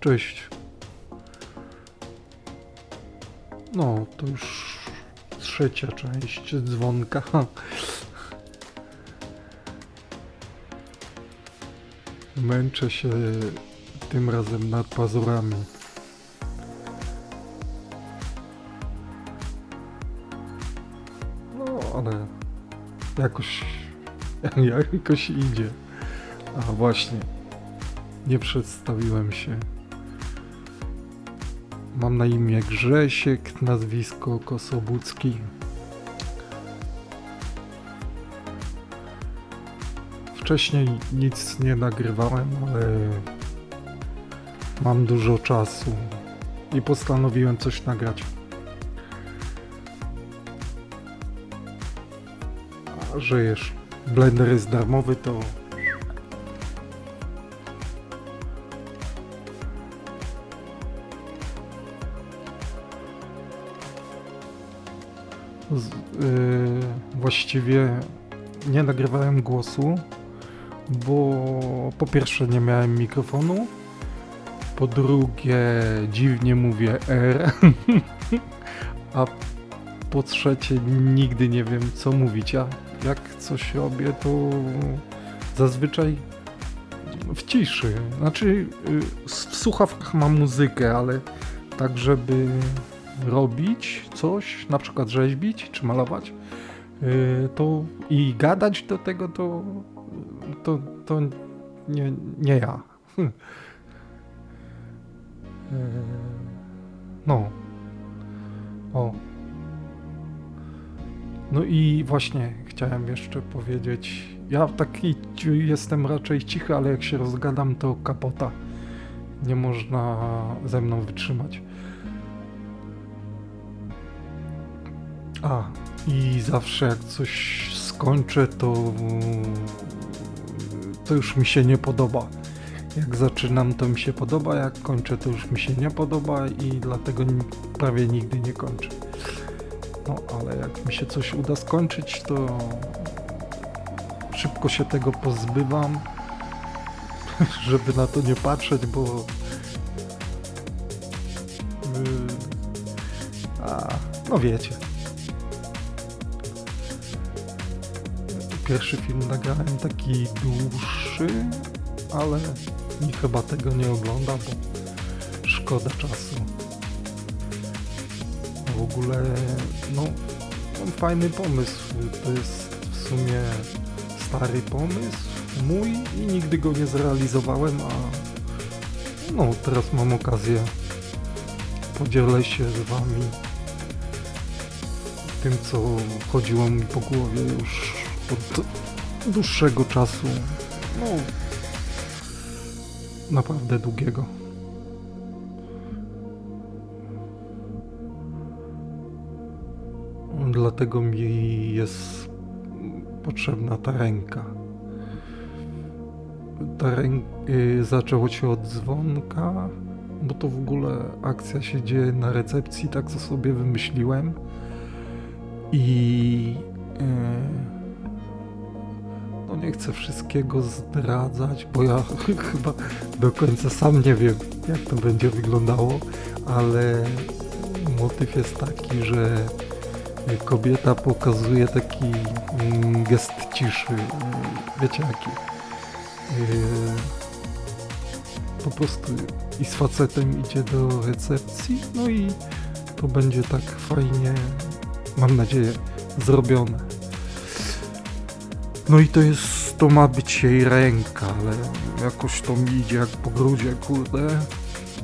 Cześć. No, to już trzecia część dzwonka. Męczę się tym razem nad pazurami. No, ale jakoś, jakoś idzie. A właśnie, nie przedstawiłem się. Mam na imię Grzesiek, nazwisko Kosobucki. Wcześniej nic nie nagrywałem, ale mam dużo czasu i postanowiłem coś nagrać. A żyjesz. Blender jest darmowy, to Z, yy, właściwie nie nagrywałem głosu, bo po pierwsze nie miałem mikrofonu, po drugie dziwnie mówię R, a po trzecie nigdy nie wiem co mówić. A jak coś robię, to zazwyczaj w ciszy. Znaczy yy, w słuchawkach mam muzykę, ale tak żeby robić coś, na przykład rzeźbić czy malować, yy, to i gadać do tego, to, to, to nie, nie ja. Yy, No. O. No i właśnie chciałem jeszcze powiedzieć, ja taki jestem raczej cichy, ale jak się rozgadam, to kapota. Nie można ze mną wytrzymać. A, i zawsze jak coś skończę, to. to już mi się nie podoba. Jak zaczynam, to mi się podoba, jak kończę, to już mi się nie podoba i dlatego prawie nigdy nie kończę. No, ale jak mi się coś uda skończyć, to szybko się tego pozbywam, żeby na to nie patrzeć, bo. Yy, a, no wiecie. Pierwszy film nagrałem taki dłuższy, ale nikt chyba tego nie ogląda, bo szkoda czasu. W ogóle, no, fajny pomysł. To jest w sumie stary pomysł, mój i nigdy go nie zrealizowałem, a no, teraz mam okazję podzielę się z wami tym, co chodziło mi po głowie już od dłuższego czasu. No, naprawdę długiego. Dlatego mi jest potrzebna ta ręka. Ta ręka zaczęło się od dzwonka, bo to w ogóle akcja się dzieje na recepcji, tak co sobie wymyśliłem. I e, no nie chcę wszystkiego zdradzać, bo ja chyba do końca sam nie wiem, jak to będzie wyglądało, ale motyw jest taki, że kobieta pokazuje taki mm, gest ciszy. Wiecie jaki? Yy, Po prostu i z facetem idzie do recepcji, no i to będzie tak fajnie, mam nadzieję, zrobione. No i to jest, to ma być jej ręka, ale jakoś to mi idzie jak po grudzie, kurde,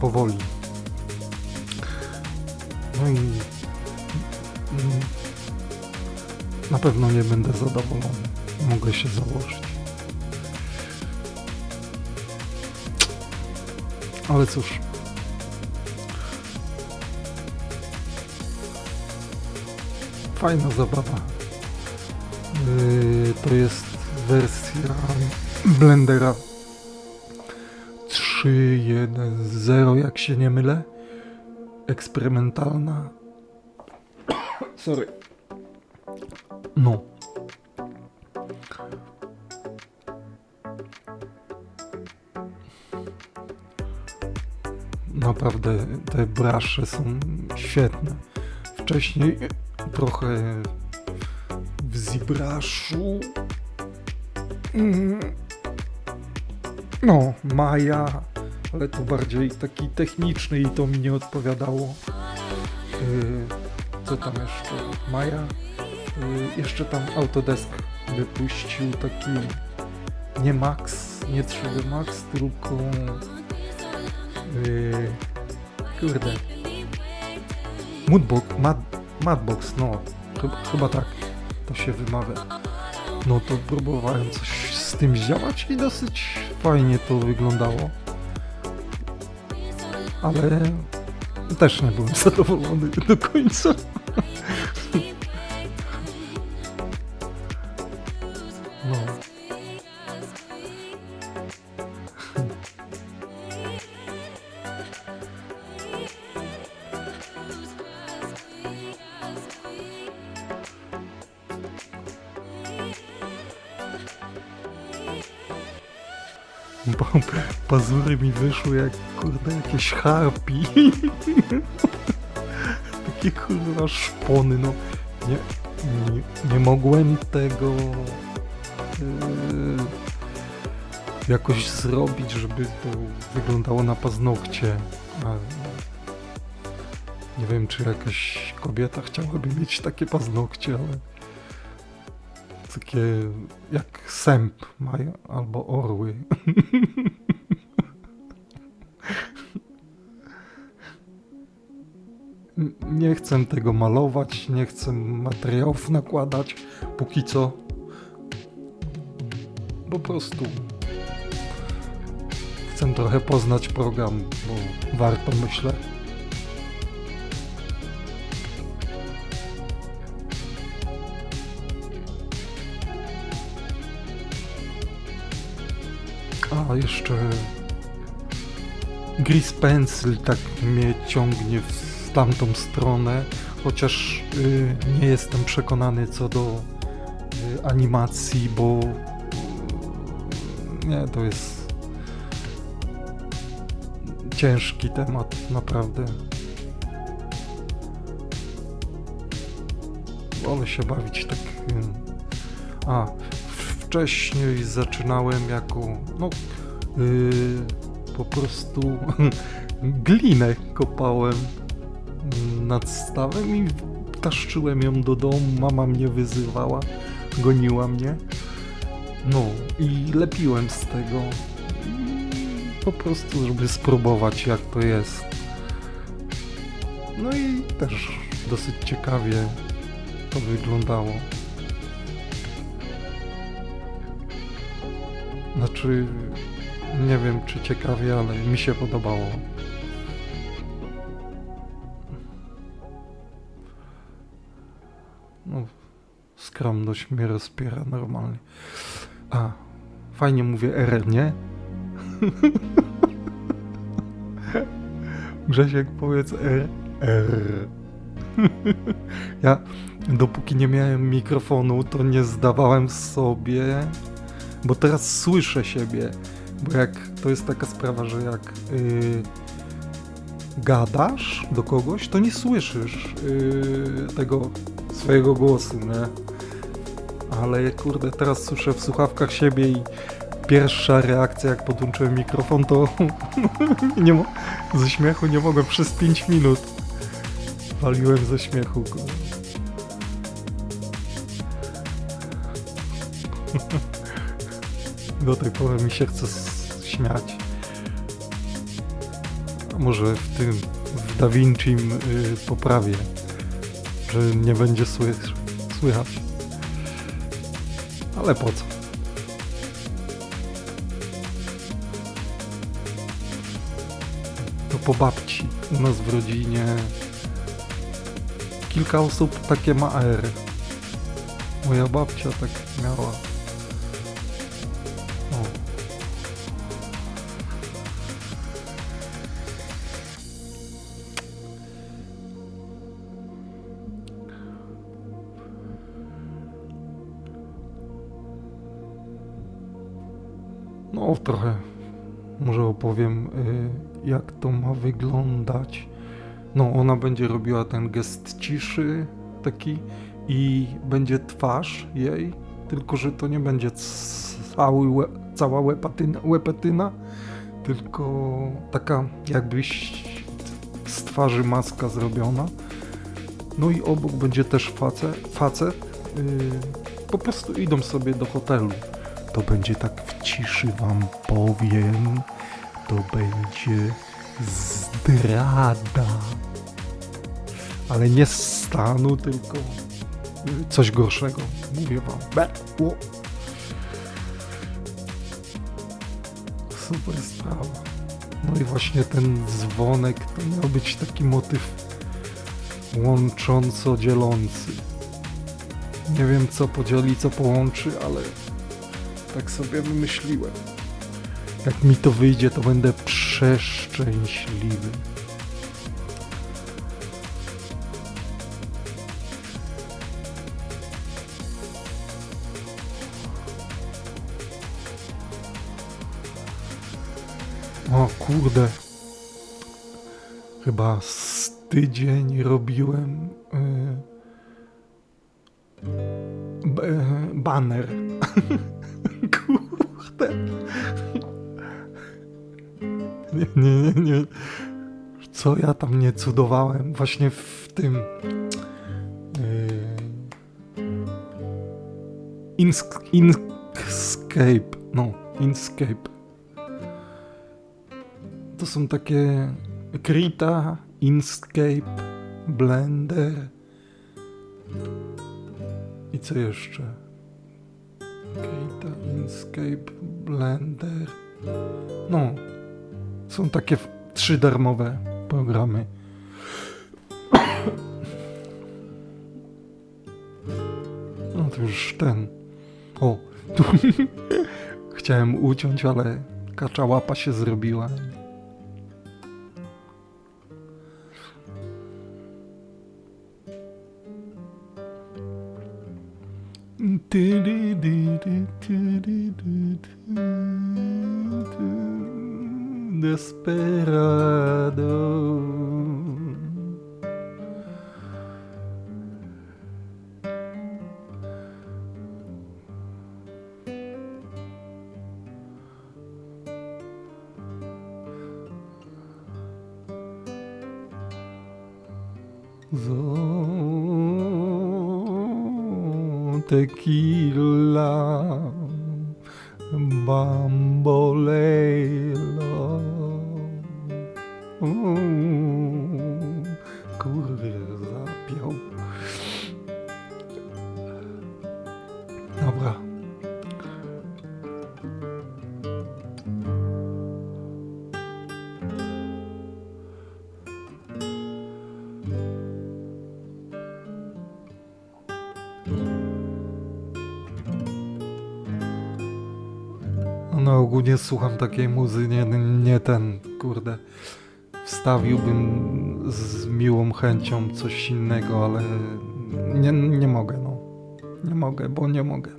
powoli. No i mm, na pewno nie będę zadowolony. Mogę się założyć. Ale cóż. Fajna zabawa. Yy, to jest wersja Blendera 3.1.0, jak się nie mylę. Eksperymentalna. Sorry. No. naprawdę te brasze są świetne. Wcześniej trochę w Zibraszu. mm, No, Maja, ale to bardziej taki techniczny i to mi nie odpowiadało. Yy, Co tam jeszcze? Maja. Yy, Jeszcze tam Autodesk wypuścił taki nie Max, nie 3D Max, tylko yy, kurde Moodbox, Mad, Madbox, no chyba, chyba tak to się wymawia. No to próbowałem coś z tym zdziałać i dosyć fajnie to wyglądało. Ale też nie byłem zadowolony do końca. Pa- Pazury mi wyszły jak kurde jakieś harpi. Takie kurwa szpony, no. Nie, nie, nie mogłem tego yy, jakoś zrobić, żeby to wyglądało na paznokcie. Nie wiem, czy jakaś kobieta chciałaby mieć takie paznokcie, ale takie jak sęp mają, albo orły. Nie chcę tego malować, nie chcę materiałów nakładać, póki co. Po prostu chcę trochę poznać program, bo warto myślę. A jeszcze Gris Pencil tak mnie ciągnie w tamtą stronę, chociaż y, nie jestem przekonany co do y, animacji, bo y, nie, to jest ciężki temat, naprawdę. Wolę się bawić tak. y, A, wcześniej zaczynałem jako, no, yy, po prostu glinę kopałem nad stawem i taszczyłem ją do domu. Mama mnie wyzywała, goniła mnie. No i lepiłem z tego. Po prostu, żeby spróbować, jak to jest. No i też dosyć ciekawie to wyglądało. Znaczy, nie wiem czy ciekawie, ale mi się podobało. No, skromność mnie rozpiera normalnie. A, fajnie mówię R, nie? Grzesiek, powiedz R. R. ja, dopóki nie miałem mikrofonu, to nie zdawałem sobie bo teraz słyszę siebie. Bo jak to jest taka sprawa, że jak yy, gadasz do kogoś, to nie słyszysz yy, tego swojego głosu, nie? Ale kurde, teraz słyszę w słuchawkach siebie i pierwsza reakcja, jak podłączyłem mikrofon, to nie mo- ze śmiechu nie mogłem przez 5 minut. Waliłem ze śmiechu. Do tej pory mi się chce śmiać. Może w tym, w Da Vinci y, poprawię, że nie będzie sły- słychać. Ale po co? To po babci u nas w rodzinie kilka osób takie ma R. Moja babcia tak miała. No, trochę może opowiem, y, jak to ma wyglądać. No, ona będzie robiła ten gest ciszy taki i będzie twarz jej, tylko że to nie będzie cały, cała łepatyna, łepetyna, tylko taka jakbyś z twarzy maska zrobiona. No i obok będzie też facet, facet yy, po prostu idą sobie do hotelu. To będzie tak ciszy wam powiem, to będzie zdrada. Ale nie z stanu, tylko coś gorszego. Mówię wam. Super sprawa. No i właśnie ten dzwonek to miał być taki motyw łącząco dzielący. Nie wiem co podzieli, co połączy, ale tak sobie wymyśliłem. Jak mi to wyjdzie, to będę przeszczęśliwy. O kurde. Chyba z tydzień robiłem y, b- baner. Kurde. Nie, nie, nie, nie. Co ja tam nie cudowałem? Właśnie w tym. y, Insk- Inkscape. No, Inkscape. To są takie Krita, Inkscape, Blender i co jeszcze? Krita, Inkscape, Blender. No, są takie trzy darmowe programy. No to już ten. O, tu chciałem uciąć, ale kacza łapa się zrobiła. Desperado. So tequila bamboleo. Mm, ogólnie słucham takiej muzy, nie, nie ten, kurde. Wstawiłbym z miłą chęcią coś innego, ale nie, nie mogę, no. Nie mogę, bo nie mogę.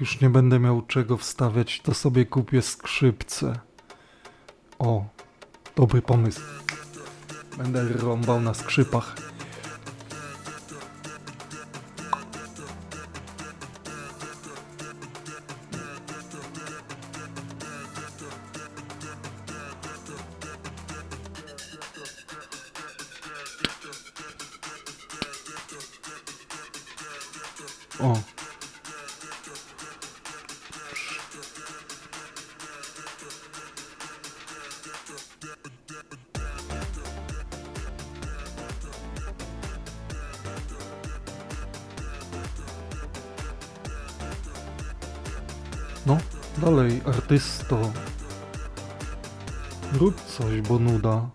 Już nie będę miał czego wstawiać, to sobie kupię skrzypce. O, dobry pomysł. Będę rąbał na skrzypach. O. No, dalej, artysto. Rób coś, bo nuda.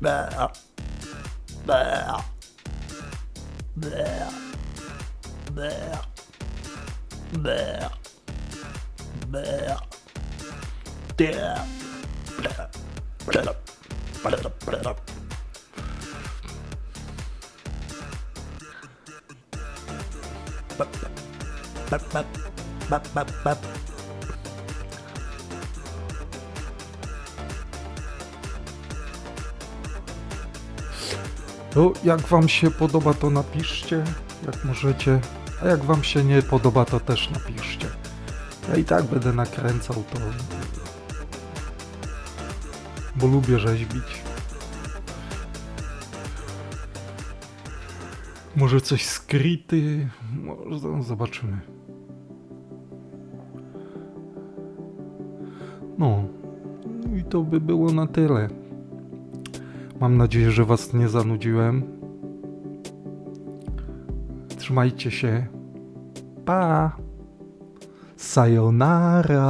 Bea. Bea. Bea. Bea. Bea. Bea. Bea. Bea. Bea. Bap, bap, bap, bap, bap. Jak wam się podoba, to napiszcie, jak możecie. A jak wam się nie podoba, to też napiszcie. Ja i tak będę nakręcał to. Bo lubię rzeźbić. Może coś skryty. Może no, zobaczymy. No. I to by było na tyle. Mam nadzieję, że Was nie zanudziłem. Trzymajcie się. Pa. Sayonara.